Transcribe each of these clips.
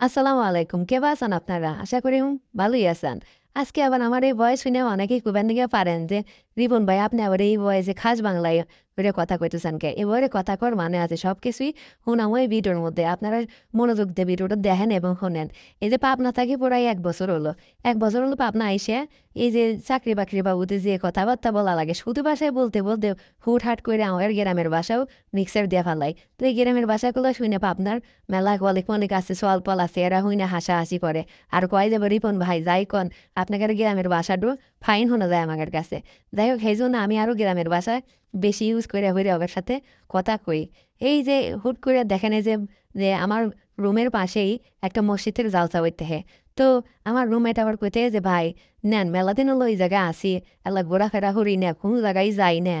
আসসালামু আলাইকুম। কেবা আছেন আপনারা? আশা করি ভালোই আছেন। আজকে আবার আমার এই বয়স শুনে অনেকেই কুবেন দিকে পারেন যে রিপন ভাই আপনি আবার এই বয়সে খাস বাংলায় ওরে কথা কইতেছেন কে এবারে কথা কর মানে আছে সব কিছুই শুনাম ওই ভিডিওর মধ্যে আপনারা মনোযোগ দিয়ে ভিডিওটা দেখেন এবং শোনেন এই যে পাবনা থাকি প্রায় এক বছর হলো এক বছর হলো পাবনা আইসে এই যে চাকরি বাকরি বাবুতে যে কথাবার্তা বলা লাগে শুধু ভাষায় বলতে বলতে হুট হাট করে আমার গ্রামের বাসাও মিক্সার দিয়ে ফেলাই তো এই গ্রামের বাসাগুলো শুনে পাবনার মেলা অনেক অনেক আছে সোয়াল পল আছে এরা হুইনা হাসাহাসি করে আর কয় যাবে রিপন ভাই যাই কন আপনাদের গ্রামের বাসাটো ফাইন শোনা যায় আমার কাছে যাই হোক সেই জন্য আমি আরও গ্রামের বাসায় বেশি ইউজ করে হইরে ওদের সাথে কথা কই। এই যে হুট করে দেখেন যে যে আমার রুমের পাশেই একটা মসজিদের জালসা হইতে হে তো আমার রুমমেট আবার কইতে যে, ভাই, নেন, মেলা দিন হলো এই জায়গায় আসি। এলা ঘোরাফেরা করি না, কোনো জায়গায় যাই না।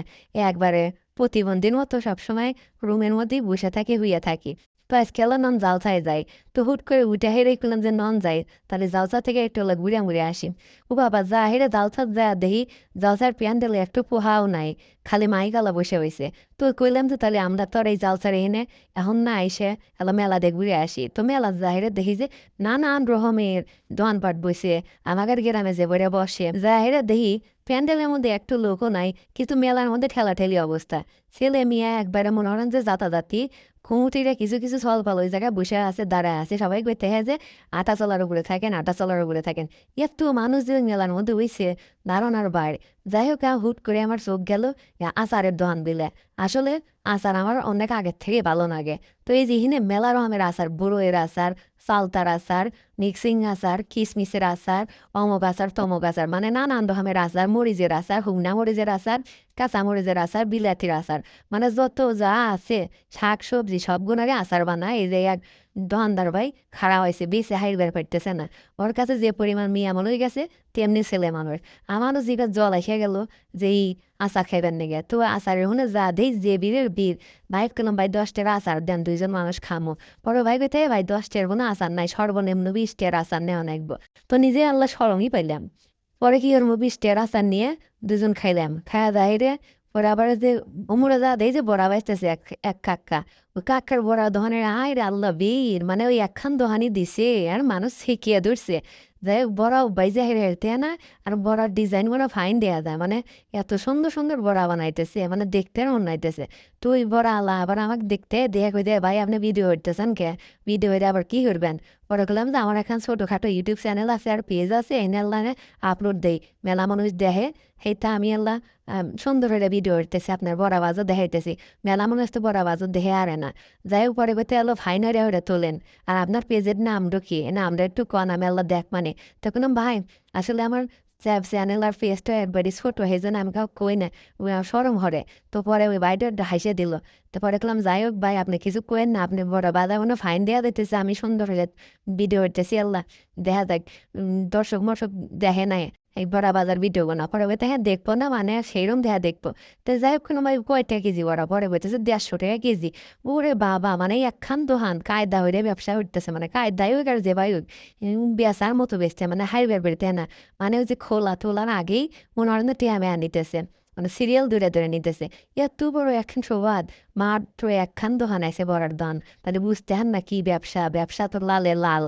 একবারে প্রতিবন্ধীর মতো সবসময় রুমের মধ্যেই বসে থাকি হইয়া থাকি। তো আজকে এলা নন জালসায় যাই তো হুট করে উঠে হেরে করলাম যে নন যাই তাহলে জালসা থেকে একটু হলো ঘুরে ঘুরে আসি ও বাবা যা হেরে জালসা যা দেখি জালসার প্যান্ডেলে একটু পোহাও নাই খালি মাইকালা বসে হয়েছে তো কইলাম তো তাহলে আমরা তো আর এই জালসারে এনে এখন না আইসে এলা মেলা দেখ ঘুরে আসি তো মেলা জাহিরে দেখি যে নানান রকমের দোয়ানপাট বসে আমাদের গ্রামে যে বসে জাহিরে দেখি প্যান্ডেলের মধ্যে একটু লোকও নাই, কিন্তু মেলার মধ্যে ঠেলাঠেলি অবস্থা। ছেলে মেয়ে একবারে মনে হন যে যাতাযাতি। খুঁটিরে কিছু কিছু ছল ফল ওই জায়গায় বসে আছে, দাঁড়ায় আছে। সবাই কইতে হ্যাঁ যে আটা চলার উপরে থাকেন, আটা চলার উপরে থাকেন। এত মানুষ যে মেলার মধ্যে হইছে দাঁড়ানোর বাইরে যাই হোক হুট করে আমার চোখ গেল আচারের দোহান দিলে আসলে আচার আমার অনেক আগের থেকে ভালো লাগে। তো এই যেখানে মেলা রকমের আচার বড়োয়ের আচার, সালতার আচার, মিক্সিং আচার, কিসমিসের আচার অমক আচার তমক আচার মানে নানান রকমের আচার, মরিচের আচার হুগনা মরিচের আচার, কাঁচা মরিচের আচার, বিলাতির আচার। মানে যত যা আছে, শাক, সবজি সবগুনারে আচার বানায়। এই যে এক দোকানদার ভাই খাড়া হয়েছে বেশি হাইবার পাইতেছে না। ওর কাছে যে পরিমাণ মেয়ে হয়ে গেছে, তেমনি ছেলে মানুষ। আমারও জিগা জল এসে গেল যে এই আচার খাইবেন নাকি তো আচারের হুনে যা দেই যে বীরের বীর। ভাই কলাম, ভাই দশটার আচার দেন, দুইজন মানুষ খামো। পরে ভাই কইতে, ভাই দশ টের কোনো আচার নাই, সর্বনিম্ন বিশটার আচার নেওয়া নাকবো তো নিজে আল্লাহ সরমই পাইলাম। পরে কি করব বিশটার আচার নিয়ে দুজন খাইলাম। খাওয়া দাইরে পরে আবার যে উমরা যা দেয় যে বড়া আসতেছে এক এক কাক্কা ওই কাক্কার বড়া দোহানের আয় রে আল্লাহ বীর মানে ওই একখান দোহানি দিছে আর মানুষ শিখিয়ে ধরছে যাই হোক বড়া বাইজে হেরে হেরতে না আর বড়ার ডিজাইনগুলো ফাইন দেয়া যায়। মানে এত সুন্দর সুন্দর বড়া বানাইতেছে মানে দেখতে নাইতেছে তো ওই বড়া আলা আবার আমাকে দেখতে দেখে কই দেয় ভাই, আপনি ভিডিও করতেছেন কে? ভিডিও হইলে আবার কি করবেন? পরে বললাম যে, আমার এখন ছোটোখাটো ইউটিউব চ্যানেল আছে আর পেজ আছে, এনে আল্লাহ আপলোড দেই। মেলা মানুষ দেখে সেইটা আমি আল্লাহ সুন্দর হয়ে ভিডিও করতেছি, আপনার বড় বাজও দেখাইতেছি। মেলা মানুষ তো বড় বাজও দেখে আরে না। যাই পরে বলতে আলো ফাইন হয়ে হয়ে তোলেন। আর আপনার পেজের নামটা কি নামটা একটু কন, আমি আল্লাহ দেখ মানে তখন ভাই, আসলে আমার চ্যানেল ফেসটা একবারই ছোট, সেই জন্য আমি কাউ কই না সরম হরে। তো পরে ওই বাইটা হাসে দিল। তো পরে কলাম যাই হোক ভাই, আপনি কিছু কোয়েন না, আপনি বড় বাধা কোনো ফাইন দেওয়া দিতেছে, আমি সুন্দর হয়ে ভিডিও করতেছি, আল্লাহ, দেখা যাক। দর্শক মর্শক দেখে নাই। এই বড়া বাজার ভিডিও বানা পরে বলতে হ্যাঁ দেখব না মানে সেইরকম দেখা দেখব। তো যাই হোক কোনো ভাই কয়টা কেজি ওরা পরে বলতেছে দেড়শো টাকা কেজি। ওরে বাবা মানে একখান দোহান কায়দা হইরে ব্যবসা হইতেছে মানে কায়দায় হোক আর যে ভাই হোক বেচার মতো বেচতে মানে হাইবার বেরোতে না মানে ওই যে খোলা তোলার আগেই মনে হয় না টেয়ামে আনিতেছে। মানে সিরিয়াল দূরে দূরে নিতেছে। এত বড় একখান সবাদ মাত্র একখান দোকান আছে বড়ার দান। তাহলে বুঝতে হান না কি ব্যবসা ব্যবসা তো লালে লাল।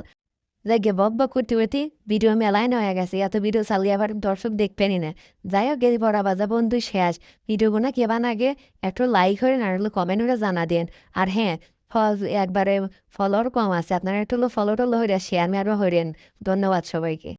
জায়গা বক বক করতে করতে ভিডিও মেলায় হয়ে গেছে এত ভিডিও চালিয়ে আবার দর্শক দেখবেনই না যাই হোক গেদি বড় বাজা বন্ধু শেষ ভিডিওগুলো কে আগে একটু লাইক হয়ে আর হলো কমেন্ট হয়ে জানা দেন আর হ্যাঁ ফল একবারে ফলোয়ার কম আছে। আপনারা একটু ফলো টলো হইরা শেয়ার মেয়ারও হইরেন। ধন্যবাদ সবাইকে।